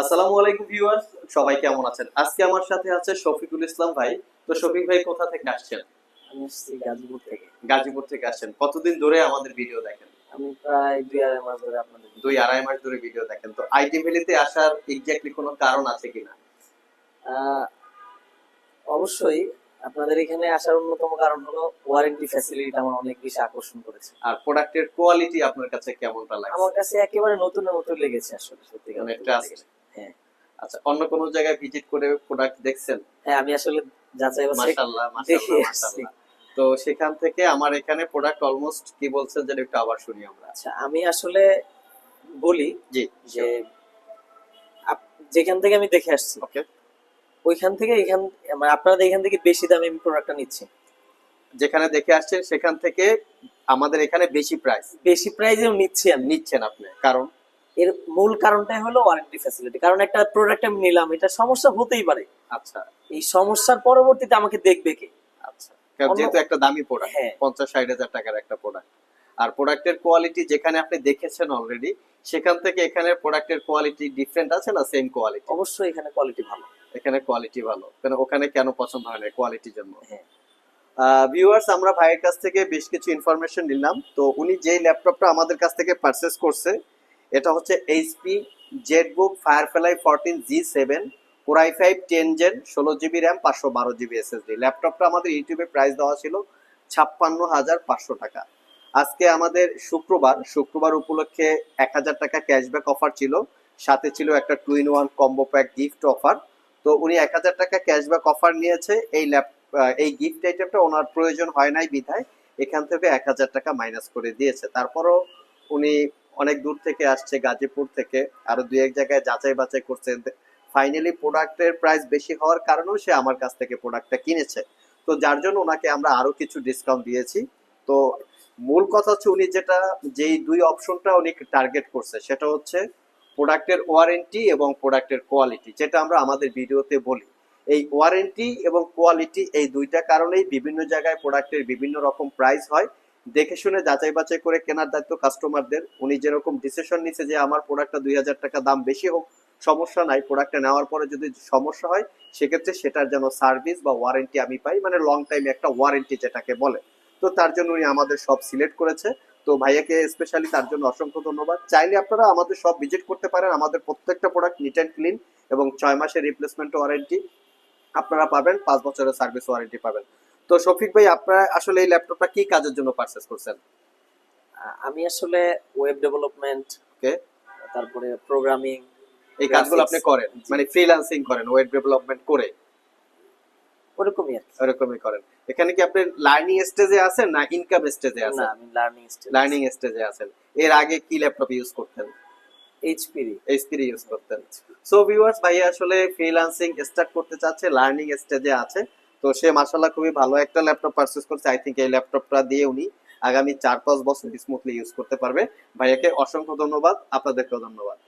আসসালামু আলাইকুম ভিউয়ার্স সবাই কেমন আছেন? আজকে আমার সাথে আছে শফিকুল ইসলাম ভাই। তো শফিক ভাই কোথা থেকে আসছেন? আমি গাজীপুর থেকে। গাজীপুর থেকে আসছেন। কতদিন ধরে আমাদের ভিডিও দেখেন? আমি প্রায় দুই আড়াই মাস ধরে আপনাদের দুই আড়াই মাস ধরে ভিডিও দেখেন। তো আইটি ভ্যালিতে আসার এক্স্যাক্টলি কোনো কারণ আছে কিনা? অবশ্যই আপনাদের এখানে আসার অন্যতম কারণ হলো ওয়ারেন্টি ফ্যাসিলিটি আমার অনেক বেশি আকর্ষণ করেছে। আর প্রোডাক্টের কোয়ালিটি আপনার কাছে কেমনটা আমার কাছে একেবারে নতুনের মতো লেগেছে আসলে সত্যি কথা হ্যাঁ। আচ্ছা অন্য কোনো জায়গায় ভিজিট করে প্রোডাক্ট দেখছেন? হ্যাঁ আমি আসলে যাচাই বাছাই মাশাআল্লাহ মাশাআল্লাহ মাশাআল্লাহ। তো সেখান থেকে আমার এখানে প্রোডাক্ট অলমোস্ট কি বলছেন যেটা একটু আবার শুনি আমরা। আচ্ছা আমি আসলে বলি জি যে যেখান থেকে আমি দেখে আসছি ওকে ওইখান থেকে এখান মানে আপনারা এখান থেকে বেশি দামে আমি প্রোডাক্টটা নিচ্ছি। যেখানে দেখে আসছেন সেখান থেকে আমাদের এখানে বেশি প্রাইস বেশি প্রাইজেও নিচ্ছি আমি। নিচ্ছেন আপনি কারণ এর মূল কারণটাই হলো ওয়ারেন্টি ফ্যাসিলিটি কারণ একটা প্রোডাক্ট আমি নিলাম এটা সমস্যা হতেই পারে। আচ্ছা। এই সমস্যার পরবর্তীতে আমাকে দেখবে কে? আচ্ছা। যেহেতু একটা দামি প্রোডাক্ট হ্যাঁ। পঞ্চাশ ষাট হাজার টাকার একটা প্রোডাক্ট আর প্রোডাক্টের কোয়ালিটি যেখানে আপনি দেখেছেন অলরেডি সেখান থেকে এখানে প্রোডাক্টের কোয়ালিটি ডিফারেন্ট আছে না সেম কোয়ালিটি অবশ্যই এখানে কোয়ালিটি ভালো। এখানে কোয়ালিটি ভালো। কেন ওখানে কেন পছন্দ হয় না কোয়ালিটির জন্য? হ্যাঁ। ভিউয়ার্স আমরা ভাইয়ের কাছ থেকে বেশ কিছু ইনফরমেশন নিলাম। তো উনি যেই ল্যাপটপটা আমাদের কাছ থেকে পারচেস করছে এটা হচ্ছে HP ZBook Firefly fourteen G seven four I five ten gen ষোলো জিবি র্যাম পাঁচশো বারো জিবি এসএসডি ল্যাপটপটা আমাদের ইউটিউবে প্রাইস দেওয়া ছিল ছাপ্পান্ন হাজার পাঁচশো টাকা। আজকে আমাদের শুক্রবার শুক্রবার উপলক্ষে এক হাজার টাকা ক্যাশব্যাক অফার ছিল। সাথে ছিল একটা two in one combo pack gift offer তো উনি এক হাজার টাকা ক্যাশব্যাক অফার নিয়েছে। এই ল্যাপ এই গিফট আইটেমটা ওনার প্রয়োজন হয় নাই বিধায় এখান থেকে এক হাজার টাকা মাইনাস করে দিয়েছে। তারপরও উনি অনেক দূর থেকে আসছে, গাজীপুর থেকে। আরও দুই এক জায়গায় যাচাই বাছাই করছে। ফাইনালি প্রোডাক্টের প্রাইস বেশি হওয়ার কারণেও সে আমার কাছ থেকে প্রোডাক্টটা কিনেছে। তো যার জন্য ওনাকে আমরা আরও কিছু ডিসকাউন্ট দিয়েছি। তো মূল কথা হচ্ছে উনি যেটা, যেই দুই অপশনটা উনি টার্গেট করছে, সেটা হচ্ছে প্রোডাক্টের ওয়ারেন্টি এবং প্রোডাক্টের কোয়ালিটি যেটা আমরা আমাদের ভিডিওতে বলি। এই ওয়ারেন্টি এবং কোয়ালিটি এই দুইটা কারণেই বিভিন্ন জায়গায় প্রোডাক্টের বিভিন্ন রকম প্রাইস হয়। দেখে শুনে যাচাই বাছাই করে কেনার দায়িত্ব কাস্টমারদের উনি যেরকম ডিসিশন নিছে যে আমার প্রোডাক্টটা দুই হাজার টাকা দাম বেশি হোক, সমস্যা নাই প্রোডাক্টটা নেওয়ার পরে যদি সমস্যা হয়, সেক্ষেত্রে সেটার যেন সার্ভিস বা ওয়ারেন্টি আমি পাই মানে লং টাইম একটা ওয়ারেন্টি যেটাকে বলে। তো তার জন্য উনি আমাদের সব সিলেক্ট করেছে। তো ভাইয়াকে স্পেশালি তার জন্য অসংখ্য ধন্যবাদ। চাইলে আপনারা আমাদের সব ভিজিট করতে পারেন, আমাদের প্রত্যেকটা প্রোডাক্ট নিট অ্যান্ড ক্লিন এবং ছয় মাসের রিপ্লেসমেন্ট ওয়ারেন্টি আপনারা পাবেন, পাঁচ বছরের সার্ভিস ওয়ারেন্টি পাবেন। তো শফিক ভাই আপনারা আসলে এই ল্যাপটপটা কি কাজের জন্য পারচেস করছেন? আমি আসলে ওয়েব ডেভেলপমেন্ট ওকে তারপরে প্রোগ্রামিং এই কাজগুলো আপনি করেন? মানে ফ্রিল্যান্সিং করেন ওয়েব ডেভেলপমেন্ট করে? ওরকমই আর কি। এরকমই করেন। এখানে কি আপনি লার্নিং স্টেজে আছেন না ইনকাম স্টেজে আছেন না আমি লার্নিং স্টেজ লার্নিং স্টেজে আছেন। এর আগে কি ল্যাপটপ ইউজ করতেন? এইচপি এইচপি ইউজ করতেন। সো ভিউয়ার্স ভাই আসলে ফ্রিল্যান্সিং স্টার্ট করতে চাচ্ছে লার্নিং স্টেজে আছে। তো সে মার্শাল্লাহ খুবই ভালো একটা ল্যাপটপ পারচেস করছে। আই থিঙ্ক এই ল্যাপটপটা দিয়ে উনি আগামী চার পাঁচ বছর স্মুথলি ইউজ করতে পারবে। ভাইয়াকে অসংখ্য ধন্যবাদ, আপনাদেরকেও ধন্যবাদ।